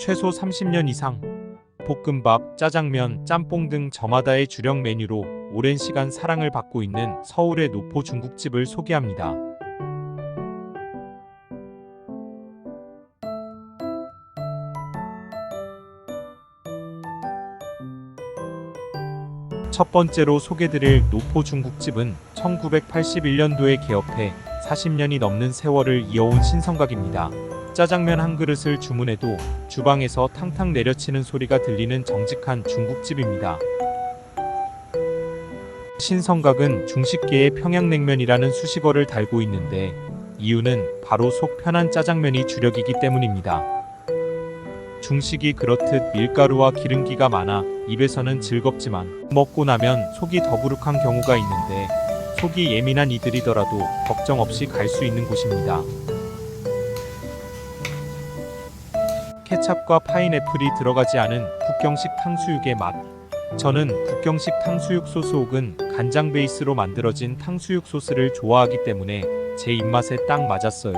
최소 30년 이상 볶음밥, 짜장면, 짬뽕 등 저마다의 주력 메뉴로 오랜 시간 사랑을 받고 있는 서울의 노포 중국집을 소개합니다. 첫 번째로 소개드릴 노포 중국집은 1981년도에 개업해 40년이 넘는 세월을 이어온 신성각입니다. 짜장면 한 그릇을 주문해도 주방에서 탕탕 내려치는 소리가 들리는 정직한 중국집입니다. 신성각은 중식계의 평양냉면이라는 수식어를 달고 있는데 이유는 바로 속 편한 짜장면이 주력이기 때문입니다. 중식이 그렇듯 밀가루와 기름기가 많아 입에서는 즐겁지만 먹고 나면 속이 더부룩한 경우가 있는데 속이 예민한 이들이더라도 걱정 없이 갈 수 있는 곳입니다. 케찹과 파인애플이 들어가지 않은 국경식 탕수육의 맛. 저는 국경식 탕수육 소스 혹은 간장 베이스로 만들어진 탕수육 소스를 좋아하기 때문에 제 입맛에 딱 맞았어요.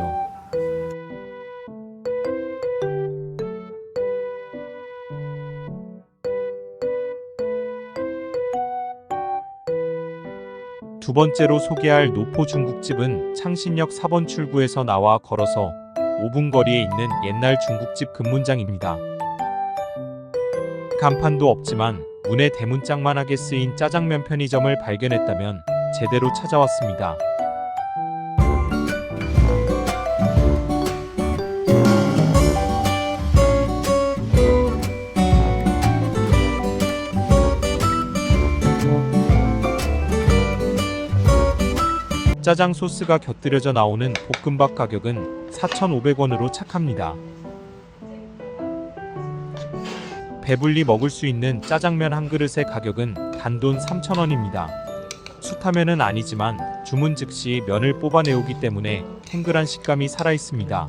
두 번째로 소개할 노포 중국집은 창신역 4번 출구에서 나와 걸어서 5분 거리에 있는 옛날 중국집 금문장입니다. 간판도 없지만 문에 대문짝만하게 쓰인 짜장면 편의점을 발견했다면 제대로 찾아왔습니다. 짜장 소스가 곁들여져 나오는 볶음밥 가격은 4,500원으로 착합니다. 배불리 먹을 수 있는 짜장면 한 그릇의 가격은 단돈 3,000원입니다. 수타면은 아니지만 주문 즉시 면을 뽑아내오기 때문에 탱글한 식감이 살아 있습니다.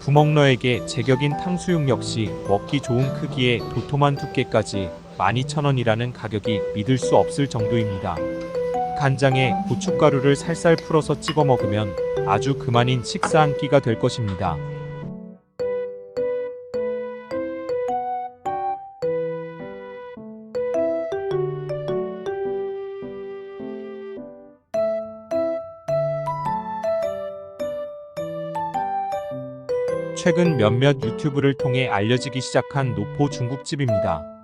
부먹러에게 제격인 탕수육 역시 먹기 좋은 크기에 도톰한 두께까지 12,000원이라는 가격이 믿을 수 없을 정도입니다. 간장에 고춧가루를 살살 풀어서 찍어 먹으면 아주 그만인 식사 한 끼가 될 것입니다. 최근 몇몇 유튜브를 통해 알려지기 시작한 노포 중국집입니다.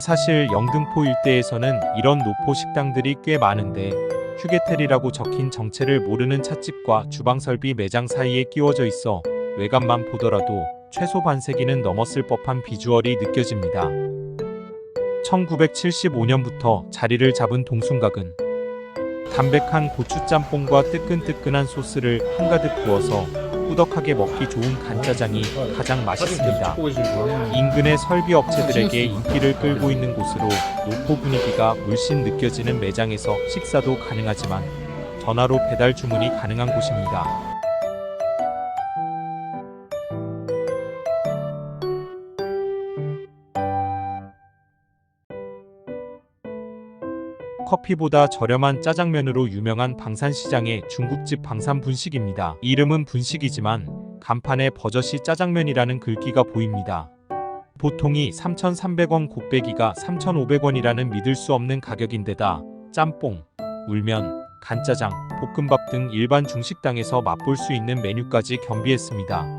사실 영등포 일대에서는 이런 노포 식당들이 꽤 많은데 휴게텔이라고 적힌 정체를 모르는 찻집과 주방 설비 매장 사이에 끼워져 있어 외관만 보더라도 최소 반세기는 넘었을 법한 비주얼이 느껴집니다. 1975년부터 자리를 잡은 동순각은 담백한 고추 짬뽕과 뜨끈뜨끈한 소스를 한가득 부어서 꾸덕하게 먹기 좋은 간짜장이 가장 맛있습니다. 인근의 설비 업체들에게 인기를 끌고 있는 곳으로 노포 분위기가 물씬 느껴지는 매장에서 식사도 가능하지만 전화로 배달 주문이 가능한 곳입니다. 커피보다 저렴한 짜장면으로 유명한 방산시장의 중국집 방산분식입니다. 이름은 분식이지만 간판에 버젓이 짜장면이라는 글귀가 보입니다. 보통이 3,300원 곱빼기가 3,500원이라는 믿을 수 없는 가격인데다 짬뽕, 울면, 간짜장, 볶음밥 등 일반 중식당에서 맛볼 수 있는 메뉴까지 겸비했습니다.